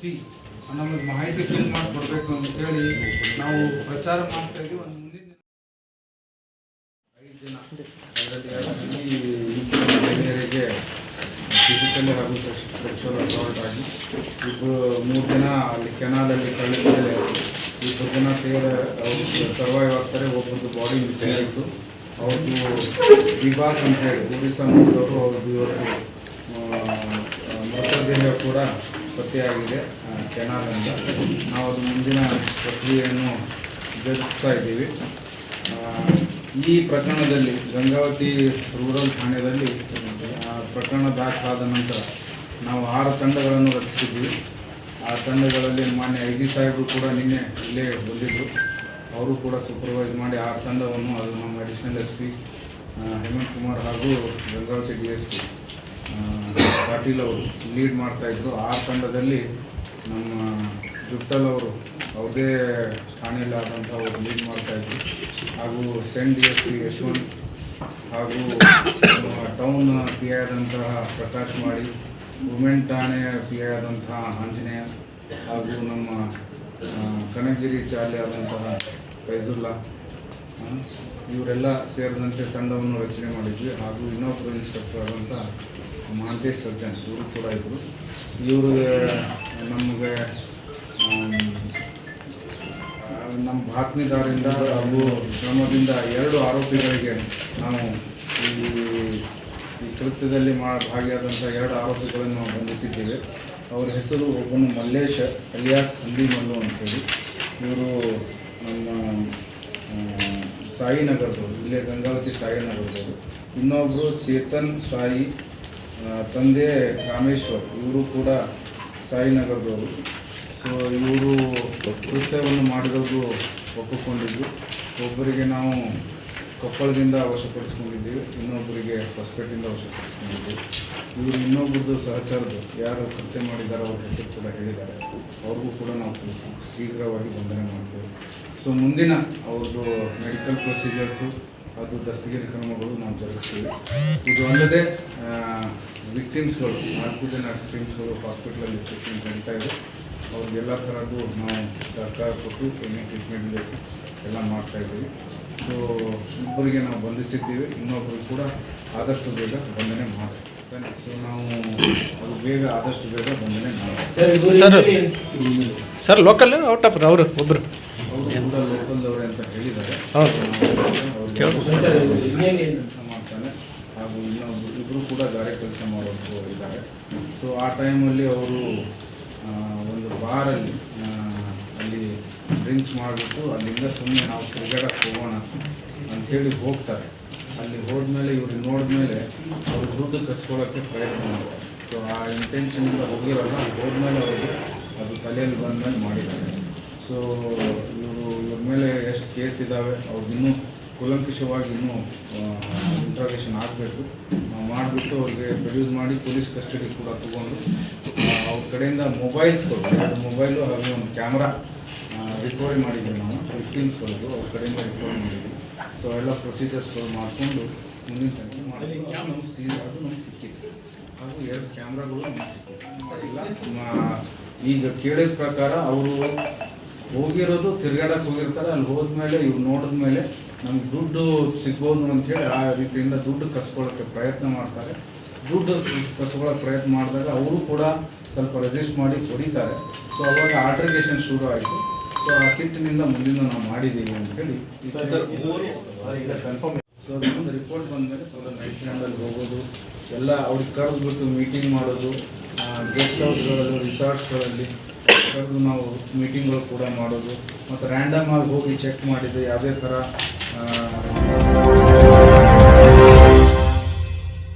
ತಿಳಿಸಿ ನಮಗೆ ಮಾಹಿತಿ ಫಿಲ್ ಮಾಡಿಕೊಡ್ಬೇಕು ಅಂತೇಳಿ ನಾವು ಪ್ರಚಾರ ಮಾಡ್ತಾ ಇದ್ದೀವಿ. ಒಂದು ಮುಂದಿನ ದಿನ ಐದು ಜನ ಮಹಿಳೆಯರಿಗೆ ಫಿಸಿಕಲಿ ಹಾಗೂ ಸೆಕ್ಷುವಲ್ ಅಸಾಲ್ಟ್ ಆಗಿ ಇಬ್ಬರು ಮೂರು ಜನ ಅಲ್ಲಿ ಕೆನಾಲಲ್ಲಿ ಕಳೆದಿದ್ದರೆ ಇಬ್ಬರು ಜನ ತೀವ್ರ ಸರ್ವೈವ್ ಆಗ್ತಾರೆ ಒಬ್ಬರದ್ದು ಬಾಡಿ ಮಿಸ್ ಆಯಿತು ಅವ್ರದ್ದು ವಿಭಾಸ್ ಅಂತ ಹೇಳಿ ಪೊಲೀಸ್ ಅಂತ ಅವ್ರದ್ದು ಇವತ್ತು ಮೃತದೇಹ ಕೂಡ ಪತ್ತೆಯಾಗಿದೆ ಕೆನಾಲಿಂದ. ನಾವು ಅದು ಮುಂದಿನ ಪ್ರಕ್ರಿಯೆಯನ್ನು ಜರುಗಿಸ್ತಾ ಇದ್ದೀವಿ. ಈ ಪ್ರಕರಣದಲ್ಲಿ ಗಂಗಾವತಿ ರೂರಲ್ ಠಾಣೆಯಲ್ಲಿ ಪ್ರಕರಣ ದಾಖಲಾದ ನಂತರ ನಾವು ಆರು ತಂಡಗಳನ್ನು ರಚಿಸಿದ್ದೀವಿ. ಆ ತಂಡಗಳಲ್ಲಿ ಮಾನ್ಯ ಐ ಜಿ ಸಾಹೇಬರು ಕೂಡ ನಿನ್ನೆ ಇಲ್ಲೇ ಬಂದಿದ್ದರು ಅವರು ಕೂಡ ಸೂಪರ್ವೈಸ್ ಮಾಡಿ ಆ ತಂಡವನ್ನು ಅದು ನಮ್ಮ additional S P Hemanth Kumar ಹಾಗೂ Gangavathi D S P Patil ಅವರು ಲೀಡ್ ಮಾಡ್ತಾಯಿದ್ರು ಆ ತಂಡದಲ್ಲಿ ನಮ್ಮ ಜುಟ್ಟಲ್ ಅವರು ಅವ್ರದೇ ಠಾಣೆಯಲ್ಲಿ ಆದಂಥ ಅವರು ಲೀಡ್ ಮಾಡ್ತಾಯಿದ್ರು ಹಾಗೂ ಸೆಂಟ್ ಡಿ ಎಸ್ ಪಿ ಯಶವಂತ್ ಹಾಗೂ ಟೌನ್ ಪಿ ಐ ಆದಂತಹ ಪ್ರಕಾಶ್ ಮಾಡಿ ವುಮೆನ್ ಠಾಣೆಯ ಪಿ ಐ ಆದಂತಹ ಆಂಜನೇಯ ಹಾಗೂ ನಮ್ಮ ಕನಗಿರಿ ಚಾಲೆ ಆದಂತಹ ಫೈಜುಲ್ಲಾ ಇವರೆಲ್ಲ ಸೇರಿದಂತೆ ತಂಡವನ್ನು ರಚನೆ ಮಾಡಿದ್ವಿ. ಹಾಗೂ ಇನ್ನೊಬ್ಬರು ಇನ್ಸ್ಪೆಕ್ಟರ್ ಆದಂಥ ಮಹಾಂತೇಶ್ ಸರ್ಜನ್ ಇವರು ಕೂಡ ಇದ್ದರು ಇವರು ನಮಗೆ ನಮ್ಮ ಬಾತ್ಮಿದಾರಿಂದ ಹಾಗೂ ಕ್ರಮದಿಂದ ಎರಡು ಆರೋಪಿಗಳಿಗೆ ನಾವು ಈ ಈ ಕೃತ್ಯದಲ್ಲಿ ಮಾ ಭಾಗಿಯಾದಂಥ ಎರಡು ಆರೋಪಿಗಳನ್ನು ಬಂಧಿಸಿದ್ದೇವೆ. ಅವರ ಹೆಸರು ಒಬ್ಬನು ಮಲ್ಲೇಶ್ ಅಲಿಯಾಸ್ ಹಂದಿ ಮಲ್ಲು ಅಂತೇಳಿ. ಇವರು ನಮ್ಮ ಸಾಯಿನಗರದವರು, ಇಲ್ಲೇ ಗಂಗಾವತಿ ಸಾಯಿನಗರದವರು. ಇನ್ನೊಬ್ಬರು ಚೇತನ್ ಸಾಯಿ ತಂದೆ ರಾಮೇಶ್ವರ್, ಇವರು ಕೂಡ ಸಾಯಿನಗರದವರು. ಸೊ ಇವರು ಕೃತ್ಯವನ್ನು ಮಾಡಿದವರು ಒಪ್ಪಿಕೊಂಡಿದ್ದು ಒಬ್ಬರಿಗೆ ನಾವು ಕೊಪ್ಪಳದಿಂದ ವಶಪಡಿಸ್ಕೊಂಡಿದ್ದೀವಿ, ಇನ್ನೊಬ್ಬರಿಗೆ ಹೊಸಪೇಟೆಯಿಂದ ವಶಪಡಿಸ್ಕೊಂಡಿದ್ದೀವಿ. ಇವರು ಇನ್ನೊಬ್ಬರದ್ದು ಸಹಚರರು, ಯಾರು ಕೃತ್ಯ ಮಾಡಿದ್ದಾರೆ ಅವ್ರ ಹೆಸರು ಕೂಡ ಹೇಳಿದ್ದಾರೆ. ಅವ್ರಿಗೂ ಕೂಡ ನಾವು ಶೀಘ್ರವಾಗಿ ಬಂಧನೆ ಮಾಡ್ತೇವೆ. ಸೊ ಮುಂದಿನ ಅವ್ರದ್ದು ಮೆಡಿಕಲ್ ಪ್ರೊಸೀಜರ್ಸು ಅದು ದಸ್ತಗಿರಿ ಕ್ರಮಗಳು ನಾವು ಜರುಗಿಸ್ತೀವಿ. ಇದು ಅಲ್ಲದೆ ವಿಕ್ಟಿಮ್ಸ್ಗಳು ನಾಲ್ಕು ಜನ ವಿಕ್ಟಿಮ್ಸ್ಗಳು ಹಾಸ್ಪಿಟ್ಲಲ್ಲಿ ಟ್ರೀಟ್ಮೆಂಟ್ ನಡೀತಾ ಇದೆ. ಅವ್ರಿಗೆಲ್ಲ ಥರದ್ದು ನಾವು ಸರ್ಕಾರ ಕೊಟ್ಟು ಏನೇ ಟ್ರೀಟ್ಮೆಂಟ್ ಬೇಕು ಎಲ್ಲ ಮಾಡ್ತಾ ಇದ್ದೀವಿ. ಸೊ ಇಬ್ಬರಿಗೆ ನಾವು ಬಂಧಿಸಿದ್ದೀವಿ. ಇನ್ನೊಬ್ಬರು ಕೂಡ ಆದಷ್ಟು ಬೇಗ ಬಂಧನೆ ಮಾಡ್ತೀವಿ ಸೊ ನಾವು ಅದು ಬೇಗ ಆದಷ್ಟು ಬೇಗ ಬಂಧನೆ ಮಾಡ್ತೀವಿ. Sir sir local out of ಅವರು ಒಬ್ಬರು ಅವರು ಲೋಕಲ್ದವ್ರೆ ಅಂತ ಹೇಳಿದ್ದಾರೆ. ಹೌದು ಸರ್. ಕೆಲಸ ಮಾಡ್ತಾನೆ ಹಾಗೂ ಇನ್ನೊಬ್ಬರು ಇಬ್ಬರು ಕೂಡ ಗಾರೆ ಕೆಲಸ ಮಾಡೋದು ಇದ್ದಾರೆ ಸೊ ಆ ಟೈಮಲ್ಲಿ ಅವರು ಒಂದು ಬಾರಲ್ಲಿ ಅಲ್ಲಿ ಡ್ರಿಂಕ್ಸ್ ಮಾಡಿಬಿಟ್ಟು ಅಲ್ಲಿಂದ ಸುಮ್ಮನೆ ನಾವು ತಿರುಗಾಡಕ್ಕೆ ಹೋಗೋಣ ಅಂಥೇಳಿ ಹೋಗ್ತಾರೆ ಅಲ್ಲಿ ಹೋದ್ಮೇಲೆ ಇವ್ರು ನೋಡಿದ್ಮೇಲೆ ಅವರು ದುಡ್ಡು ಕಸ್ಕೊಳ್ಳೋಕ್ಕೆ ಪ್ರಯತ್ನ ಮಾಡ್ತಾರೆ ಸೊ ಆ ಇಂಟೆನ್ಷನಿಂದ ಹೋಗಿರಲ್ಲ ಹೋದ್ಮೇಲೆ ಅವ್ರಿಗೆ ಅದು ತಲೆಯಲ್ಲಿ ಬಂದ್ಮೇಲೆ ಮಾಡಿದ್ದಾರೆ ಸೊ ಇವರು ಇವ್ರ ಮೇಲೆ ಎಷ್ಟು ಕೇಸ್ ಇದ್ದಾವೆ ಇನ್ನೂ ಕೂಲಂಕಷವಾಗಿ ಇನ್ನೂ ಇಂಟ್ರಾಗೇಷನ್ ಆಗಬೇಕು. ಮಾಡಿಬಿಟ್ಟು ಅವ್ರಿಗೆ ಪ್ರೊಡ್ಯೂಸ್ ಮಾಡಿ ಪೊಲೀಸ್ ಕಸ್ಟಡಿ ಕೂಡ ತಗೊಂಡು ಅವ್ರ ಕಡೆಯಿಂದ ಮೊಬೈಲ್ಸ್ಗಳು ಎರಡು ಮೊಬೈಲು ಹಾಗೂ ಒಂದು ಕ್ಯಾಮ್ರಾ ರಿಕವರಿ ನಾನು ನಾವು. ಕೊಡೋದು, ಅವ್ರ ಕಡೆಯಿಂದ ರಿಕವರಿ ಮಾಡಿದ್ವಿ ಸೊ ಎಲ್ಲ ಪ್ರೊಸೀಜರ್ಸ್ಗಳು ಮಾಡಿಕೊಂಡು ಮುಂದಿನ ತನಕ ಮಾಡಿ ನಮ್ಗೆ ಸೀಸ್ ಅದು ನಮ್ಗೆ ಸಿಕ್ಕಿದೆ ಹಾಗೂ ಎರಡು ಕ್ಯಾಮ್ರಾಗಳು ನಮ್ಗೆ ಸಿಕ್ಕಿದೆ ಇಲ್ಲ. ಈಗ ಕೇಳಿದ ಪ್ರಕಾರ ಅವರು ಹೋಗಿರೋದು ತಿರ್ಗಾಡಕ್ಕೆ ಹೋಗಿರ್ತಾರೆ ಅಲ್ಲಿ ಹೋದ್ಮೇಲೆ ಇವ್ರು ನೋಡಿದ್ಮೇಲೆ ನಮ್ಗೆ ದುಡ್ಡು ಸಿಗ್ಬೋದು ಅಂತೇಳಿ ಆ ರೀತಿಯಿಂದ ದುಡ್ಡು ಕಸ್ಕೊಳ್ಳೋಕ್ಕೆ ಪ್ರಯತ್ನ ಮಾಡ್ತಾರೆ. ದುಡ್ಡು ಕಸ್ಕೊಳ್ಳೋಕೆ ಪ್ರಯತ್ನ ಮಾಡಿದಾಗ ಅವರು ಕೂಡ ಸ್ವಲ್ಪ ರೆಜಿಸ್ಟ್ ಮಾಡಿ ಕೊಡಿತಾರೆ ಸೊ ಅವಾಗ ಆಲ್ಟ್ರಿಗೇಷನ್ ಶುರು ಆಯಿತು. ಸೊ ಆ ಸಿಟ್ಟಿನಿಂದ ಮುಂದಿನ ನಾವು ಮಾಡಿದ್ದೀವಿ ಅಂತೇಳಿ ಕನ್ಫರ್ಮ್ ಸೊ ಅದೊಂದು ರಿಪೋರ್ಟ್ ಬಂದಮೇಲೆ ಸ್ವಲ್ಪ ನೈಟ್ ಕ್ಯಾಂಡಲ್ಲಿ ಹೋಗೋದು ಎಲ್ಲ ಅವ್ರಿಗೆ ಕರೆದ್ಬಿಟ್ಟು ಮೀಟಿಂಗ್ ಮಾಡೋದು ಗೆಸ್ಟ್ ಹೌಸ್ಗಳಲ್ಲಿ ರಿಸಾರ್ಟ್ಸ್ಗಳಲ್ಲಿ ಕರೆದು ನಾವು ಮೀಟಿಂಗ್ಗಳು ಕೂಡ ಮಾಡೋದು ಮತ್ತು ರ್ಯಾಂಡಮ್ ಆಗಿ ಹೋಗಿ ಚೆಕ್ ಮಾಡಿದ್ದು ಯಾವುದೇ ಥರ